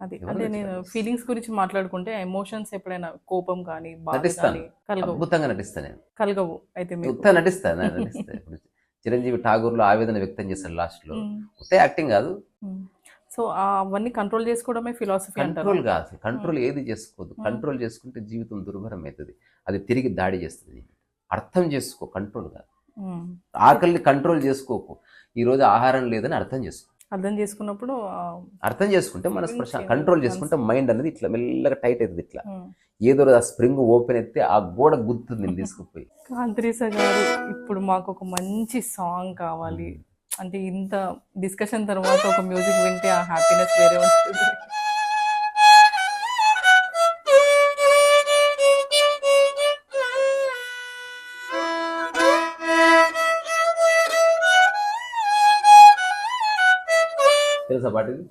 అది. అంటే నేను. ఫీలింగ్స్ గురించి మాట్లాడుకుంటే ఎమోషన్స్ ఎప్పుడైనా కోపం కానీ బాధ. కానీ కలగవు. అద్భుతంగా నటిస్తాను నేను. కలగవు అయితే మీకు. ఉత్త నటిస్తాను నేను ఇప్పుడు చిరంజీవి ఠాగూర్లో ఆవేదన వ్యక్తం చేశారు లాస్ట్లో. ఉత్త యాక్టింగ్ కాదు. సో అవన్నీ కంట్రోల్ చేసుకోవడమే ఫిలాసఫీ అంటారు. కంట్రోల్ కాదు కంట్రోల్ ఏది చేసుకోవద్దు మ్మ్. కంట్రోల్ చేసుకుంటే జీవితం దుర్భరం అవుతుంది. అది తిరిగి దాడి చేస్తుంది అర్థం చేసుకో కంట్రోల్ కాదు. మ్మ్. ఆకలిని కంట్రోల్ చేసుకోకు. ఈ రోజు ఆహారం లేదని అర్థం చేసుకో. అర్థం చేసుకున్నప్పుడు అర్థం చేసుకుంటే మన ఏమో కంట్రోల్ చేసుకుంటే మైండ్ అనేది ఇట్లా మెల్లగా టైట్ అవుతుంది ఇట్లా. మ్మ్. ఏదో ఆ స్ప్రింగ్ ఓపెన్ అయితే ఆ గోడ గుర్తుంది నేను తీసుకుపోయి. కాంత్రీస గారు ఇప్పుడు మాకు ఒక మంచి సాంగ్ కావాలి. అంటే ఇంత డిస్కషన్ తర్వాత ఒక మ్యూజిక్ వింటే ఆ హ్యాపీనెస్ వేరే ఉంటుంది. తెలుసా పాటిది